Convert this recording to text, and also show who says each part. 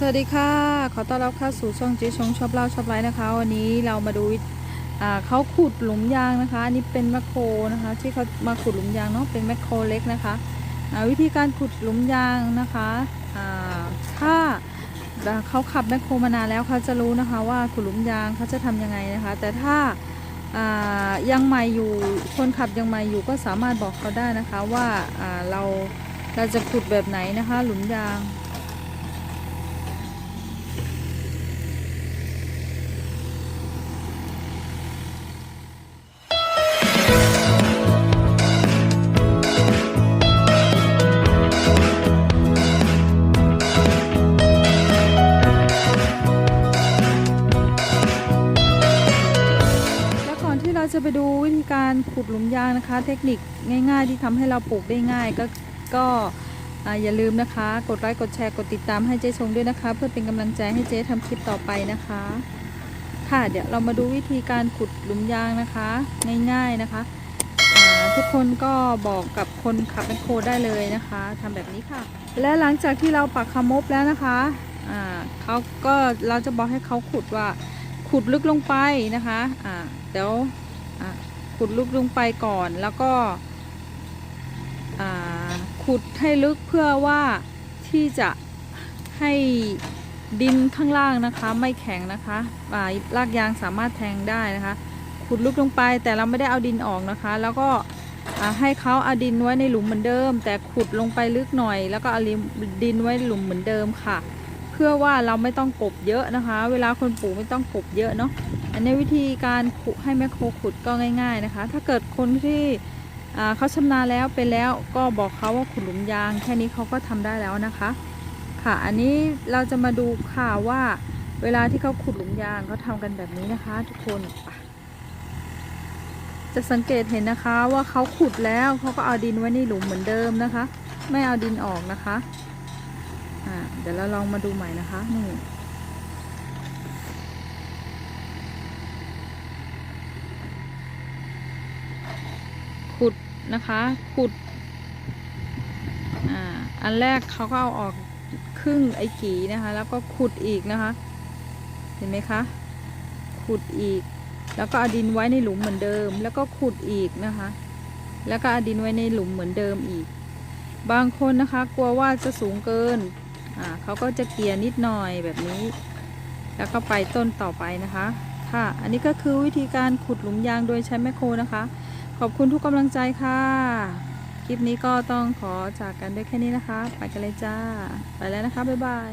Speaker 1: สวัสดีค่ะ ขอต้อนรับเข้าสู่ช่องเจ๊ชงชอบเล่าชอบไลฟ์นะคะ วันนี้เรามาดูเขาขุดหลุมยางนะคะ อันนี้เป็นแมคโครนะคะ ที่เขามาขุดหลุมยางเนาะเป็นแมคโครเล็กนะคะวิธีการขุดหลุมยางนะคะถ้าเขาขับแมคโครมานานแล้วเขาจะรู้นะคะว่าขุดหลุมยางเขาจะทำยังไงนะคะ แต่ถ้ายังใหม่อยู่คนขับยังใหม่อยู่ก็สามารถบอกเขาได้นะคะว่าเราเราจะขุดแบบไหนนะคะ หลุมยาง จะไปดูวิธีการขุดหลุมยางนะคะ เทคนิคง่าย ๆ ที่ทำให้เราปลูกได้ง่าย ก็ก็อย่าลืมนะคะ กดไลค์กดแชร์กดติดตามให้เจ๊ชงด้วยนะคะ เพื่อเป็นกำลังใจให้เจ๊ทำคลิปต่อไปนะคะ ค่ะเดี๋ยวเรามาดูวิธีการขุดหลุมยางนะคะ ง่ายๆนะคะทุกคนก็บอกกับคนขับแมคโครได้เลยนะคะทำแบบนี้ค่ะ และหลังจากที่เราปักคำมบแล้วนะคะเขาก็เราจะบอกให้เขาขุดว่าขุดลึกลงไปนะคะ อ่า เดี๋ยว ขุดลึกลงไปก่อนแล้วก็ขุดให้ลึกเพื่อว่าที่จะให้ดินข้างล่างนะคะไม่แข็งนะคะอ่ารากยางสามารถแทงได้นะคะ ขุดลึกลงไปแต่เราไม่ได้เอาดินออกนะคะ แล้วก็ให้เขาเอาดินไว้ในหลุมเหมือนเดิม แต่ขุดลงไปลึกหน่อย แล้วก็เอาดินไว้หลุมเหมือนเดิมค่ะ เพื่อว่าเราไม่ต้องกบเยอะนะคะ เวลาคนปลูกไม่ต้องกบเยอะเนาะ อันนี้วิธีการขุดให้แมคโครขุดก็ง่าย ๆนะคะ ถ้าเกิดคนที่เขาชำนาญแล้วเป็นแล้วก็บอกเขาว่าขุดหลุมยาง แค่นี้เขาก็ทำได้แล้วนะคะ ค่ะอันนี้เราจะมาดูค่ะว่าเวลาที่เขาขุดหลุมยางเขาทำกันแบบนี้นะคะ ทุกคนจะสังเกตเห็นนะคะว่าเขาขุดแล้วเขาก็เอาดินไว้ในหลุมเหมือนเดิมนะคะ ไม่เอาดินออกนะคะอ่าเดี๋ยวเราลองมาดูใหม่นะคะนี่ ขุดนะคะขุดอ่าอันแรกเขาก็เอาออกครึ่งไอ้กีนะคะ แล้วก็ขุดอีกนะคะ เห็นไหมคะ ขุดอีก แล้วก็เอาดินไว้ในหลุมเหมือนเดิม แล้วก็ขุดอีกนะคะ แล้วก็เอาดินไว้ในหลุมเหมือนเดิมอีก บางคนนะคะ กลัวว่าจะสูงเกินอ่าเขาก็จะเกลี่ยนิดหน่อยแบบนี้ แล้วก็ไปต้นต่อไปนะคะ ค่ะ อันนี้ก็คือวิธีการขุดหลุมยางโดยใช้แมคโครนะคะ ขอบคุณทุกกำลังใจค่ะ คลิปนี้ก็ต้องขอจากกันด้วยแค่นี้นะคะ ไปกันเลยจ้า ไปแล้วนะคะ บ๊ายบาย